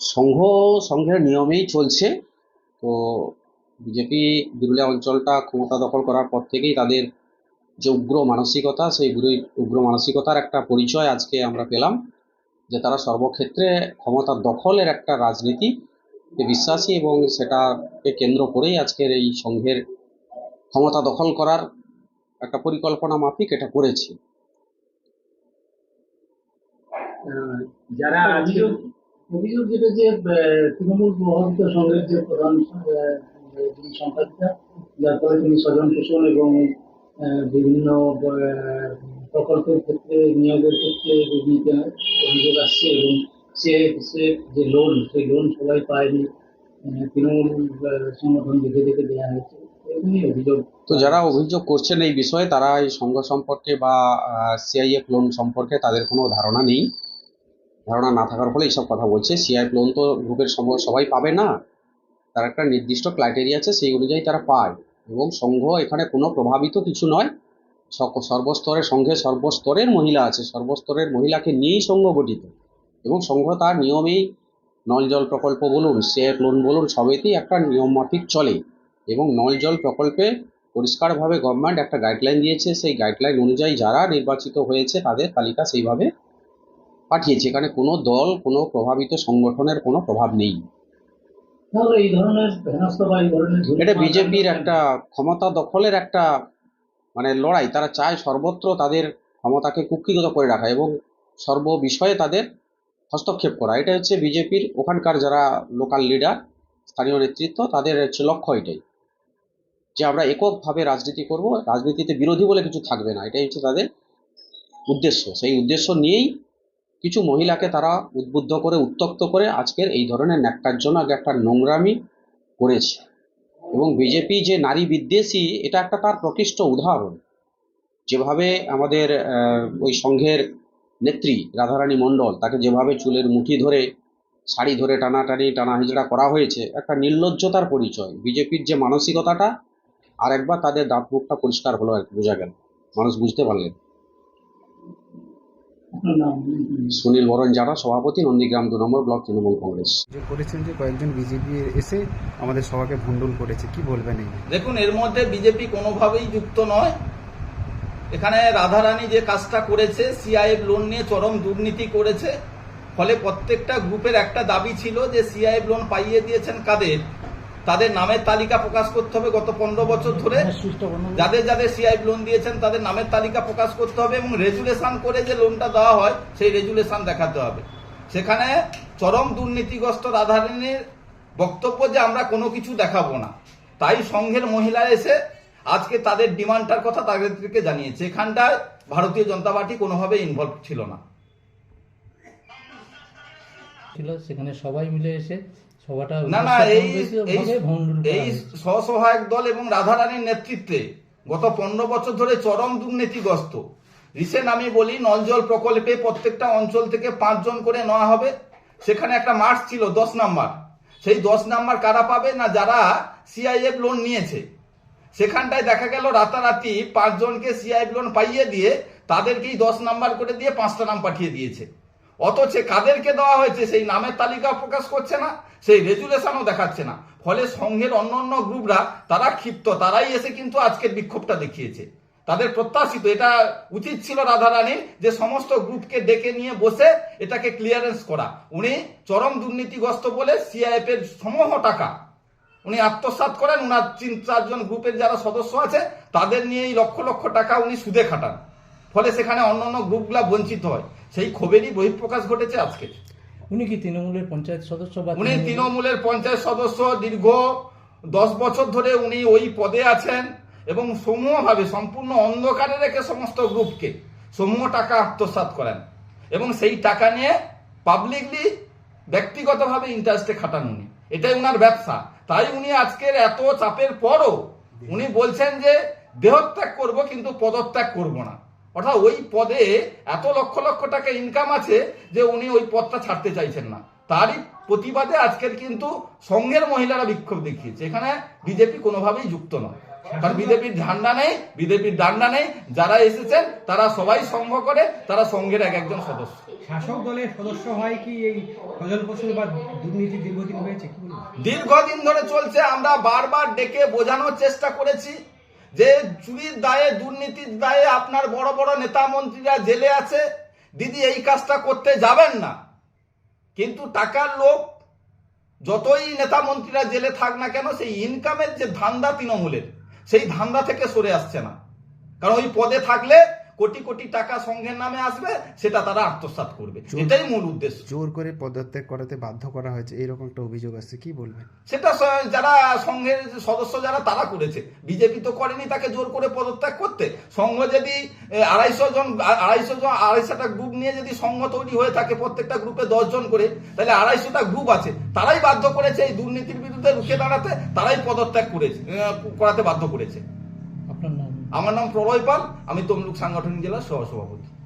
সংঘ, সংঘের নিয়মেই চলছে। তো বিজেপি বিরুলিয়া অঞ্চলটা ক্ষমতা দখল করার পর থেকেই তাদের যে উগ্র মানসিকতা, সেই উগ্র মানসিকতার একটা পরিচয় আজকে আমরা পেলাম। যে তারা সর্বক্ষেত্রে ক্ষমতা দখলের একটা রাজনীতি বিশ্বাসী এবং সেটাকে কেন্দ্র করেই আজকের এই সংঘের ক্ষমতা দখল করার একটা পরিকল্পনা মাফিক এটা করেছে। যারা অভিযোগ অভিযোগ যেটা যে তৃণমূল প্রভাবিত সংঘের যে প্রধান যিনি সম্পাদিকা যার ফলে তিনি স্বজন পোষণ এবং বিভিন্ন প্রকল্পের ক্ষেত্রে, নিয়োগের ক্ষেত্রে অভিযোগ আসছে এবং সে সে যে লোন সেই লোন সবাই পায়নি। তৃণমূল সংগঠন দেখে দেখে দেওয়া হয়েছে। তো যারা অভিযোগ করছেন এই বিষয়ে, তারা এই সংঘ সম্পর্কে বা সিআইএফ লোন সম্পর্কে তাদের কোনো ধারণা নেই। ধারণা না থাকার ফলে এইসব কথা বলছে। সিআইএফ লোন তো গ্রুপের সবাই পাবে না। তার একটা নির্দিষ্ট ক্রাইটেরিয়া আছে, সেই অনুযায়ী তারা পায়। এবং সংঘ এখানে কোনো প্রভাবিত কিছু নয়। সর্বস্তরের সংঘে সর্বস্তরের মহিলা আছে। সর্বস্তরের মহিলাকে নিয়েই সংঘ গঠিত। এবং সংঘ তার নিয়মেই নল জল প্রকল্প বলুন সিআইএফ লোন বলুন, সবেতেই একটা নিয়ম মাফিক চলে। এবং নল জল প্রকল্পে পরিষ্কারভাবে গভর্নমেন্ট একটা গাইডলাইন দিয়েছে। সেই গাইডলাইন অনুযায়ী যারা নির্বাচিত হয়েছে তাদের তালিকা সেইভাবে পাঠিয়েছে। এখানে কোনো দল, কোনো প্রভাবিত সংগঠনের কোনো প্রভাব নেই। তাহলে এই ধরনের হেনস্থা বা এই ধরনের এটা বিজেপির একটা ক্ষমতা দখলের একটা মানে লড়াই। তারা চায় সর্বত্র তাদের ক্ষমতাকে কুক্ষিগত করে রাখা এবং সর্ব বিষয়ে তাদের হস্তক্ষেপ করা। এটা হচ্ছে বিজেপির ওখানকার যারা লোকাল লিডার স্থানীয় নেতৃত্ব তাদের হচ্ছে লক্ষ্য এটাই যে আমরা এককভাবে রাজনীতি করব। রাজনীতিতে বিরোধী বলে কিছু থাকবে না। এটাই হচ্ছে তাদের উদ্দেশ্য। সেই উদ্দেশ্য নিয়েই কিছু মহিলাকে তারা উদ্বুদ্ধ করে, উত্তক্ত করে আজকের এই ধরনের ন্যাক্কারজনক একটা নোংরামি করেছে। এবং বিজেপি যে নারী বিদ্বেষী, এটা একটা তার প্রকৃষ্ট উদাহরণ। যেভাবে আমাদের ওই সংঘের নেত্রী রাধারানী মণ্ডল, তাকে যেভাবে চুলের মুঠি ধরে, শাড়ি ধরে টানাটানি টানা হিজড়া করা হয়েছে, একটা নির্লজ্জতার পরিচয়। বিজেপির যে মানসিকতাটা, আর একবার তাদের দাঁত মুখটা পরিষ্কার হলো আর বোঝা গেল। মানুষ বুঝতে পারলেন। সুনীল বরণ জানা সভাপতি নন্দীগ্রাম দু নম্বর ব্লক তৃণমূল কংগ্রেস। যে করেছেন যে কয়েকজন বিজেপি এসে আমাদের সভাকে ভণ্ডুল করেছে কি বলবেন এই? দেখুন এর মধ্যে বিজেপি কোনোভাবেই যুক্ত নয়। এখানে রাধারানী যে কাজটা করেছে সিআইএফ লোন নিয়ে চরম দুর্নীতি করেছে। ফলে প্রত্যেকটা গ্রুপের একটা দাবি ছিল যে সিআইএফ লোন পাইয়ে দিয়েছেন কাদের? তাদের নামের তালিকা প্রকাশ করতে হবে গত পনেরো বছর ধরে। যাদের যাদের সিআইএফ লোন দিয়েছেন তাদের নামের তালিকা প্রকাশ করতে হবে এবং রেজুলেশন করে যে লোনটা দেওয়া হয় সেই রেজুলেশন দেখাতে হবে। সেখানে চরম দুর্নীতিগ্রস্ত রাধারানীর বক্তব্য যে আমরা কোনো কিছু দেখাবো না তাই সংঘের মহিলা এসে আজকে তাদের ডিমান্ডটার কথা তাদেরকে জানিয়েছে। এখানটায় ভারতীয় জনতা পার্টি কোনোভাবে ইনভলভ ছিল না। ছিল সেখানে সবাই মিলে এসে না না এই এই স্বসহায়ক দল এবং রাধারানীর নেতৃত্বে গত পনেরো বছর ধরে চরম দুর্নীতিগ্রস্ত। রিসেন্ট আমি বলি নলজল প্রকল্পে প্রত্যেকটা অঞ্চল থেকে পাঁচজন করে নেওয়া হবে। সেখানে একটা মার্চ ছিল দশ নাম্বার। সেই দশ নাম্বার কারা পাবে না যারা সিআইএফ লোন নিয়েছে? সেখানটায় দেখা গেল রাতারাতি পাঁচজনকে সিআইএফ লোন পাইয়ে দিয়ে তাদেরকেই দশ নাম্বার করে দিয়ে পাঁচটা নাম পাঠিয়ে দিয়েছে। অথচ কাদেরকে দেওয়া হয়েছে সেই নামের তালিকা প্রকাশ করছে না। সেই রেজুলেশনও দেখাচ্ছে না। ফলে সংঘের অন্য অন্য গ্রুপরা, তারা ক্ষিপ্ত, তারাই এসে কিন্তু আজকের বিক্ষোভটা দেখিয়েছে। তাদের প্রত্যাশিত, এটা উচিত ছিল রাধারানীর, যে সমস্ত গ্রুপকে ডেকে নিয়ে বসে এটাকে ক্লিয়ারেন্স করা। উনি চরম দুর্নীতিগ্রস্ত বলে সিআইএফ এর সমূহ টাকা উনি আত্মসাৎ করেন। উনার তিন চারজন গ্রুপের যারা সদস্য আছে, তাদের নিয়ে এই লক্ষ লক্ষ টাকা উনি সুদে খাটান। ফলে সেখানে অন্যান্য গ্রুপগুলা বঞ্চিত হয়। সেই ক্ষোভেরই বহিঃপ্রকাশ ঘটেছে আজকে। উনি কি তৃণমূলের পঞ্চায়েত সদস্য বা উনি তৃণমূলের- পঞ্চায়েত সদস্য দীর্ঘ দশ বছর ধরে উনি ওই পদে আছেন এবং সমূহভাবে সম্পূর্ণ অন্ধকারে রেখে সমস্ত গ্রুপকে সমূহ টাকা আত্মসাৎ করেন এবং সেই টাকা নিয়ে পাবলিকলি ব্যক্তিগতভাবে ইন্টারেস্টে খাটান উনি। এটাই উনার ব্যবসা। তাই উনি আজকের এত চাপের পরও উনি বলছেন যে দেহত্যাগ করব কিন্তু পদত্যাগ করব না। অর্থাৎ ওই পদে এত লক্ষ লক্ষ টাকা ইনকাম আছে যে উনি ওই পদটা ছাড়তে চাইছেন না। তারই প্রতিবাদে আজকের কিন্তু সংঘের মহিলারা বিক্ষোভ দেখিয়েছে। এখানে বিজেপি কোনোভাবেই যুক্ত নয়। কারণ বিজেপির ঝান্ডা নেই বিজেপির ডান্ডা নেই। যারা এসেছেন তারা সবাই সংঘ করে তারা সংঘের এক একজন সদস্য। শাসক দলের সদস্য হয় কি এই সজল ফসল বা দুর্নীতি দীর্ঘদিন হয়েছে দীর্ঘদিন ধরে চলছে। আমরা বারবার ডেকে বোঝানোর চেষ্টা করেছি। যে চুরির দায়ে, দুর্নীতির দায়ে আপনার বড় বড় নেতা মন্ত্রীরা জেলে আছে, দিদি এই কাজটা করতে যাবেন না। কিন্তু টাকার লোক যতই নেতা মন্ত্রীরা জেলে থাক না কেন, সেই ইনকামের যে ধান্দা তৃণমূলের, সেই ধান্দা থেকে সরে আসছে না। কারণ ওই পদে থাকলে কোটি কোটি টাকা সংঘের নামে আসবে সেটা তারা আত্মসাৎ করবে। এটাই মূল উদ্দেশ্য। জোর করে পদত্যাগ করাতে বাধ্য করা হয়েছে এরকম একটা অভিযোগ আসছে কি বলবেন? সেটা যারা সংঘের সদস্য যারা তারা করেছে। বিজেপি তো করেনি তাকে জোর করে পদত্যাগ করতে। সংঘ যদি আড়াইশো জন আড়াইশো জন আড়াইশোটা গ্রুপ নিয়ে যদি সংঘ তৈরি হয়ে থাকে প্রত্যেকটা গ্রুপে দশ জন করে তাহলে আড়াইশোটা গ্রুপ আছে। তারাই বাধ্য করেছে এই দুর্নীতির বিরুদ্ধে রুখে দাঁড়াতে তারাই পদত্যাগ করেছে করাতে বাধ্য করেছে। আমার নাম প্রলয় পাল আমি তমলুক সাংগঠনিক জেলার সহসভাপতি।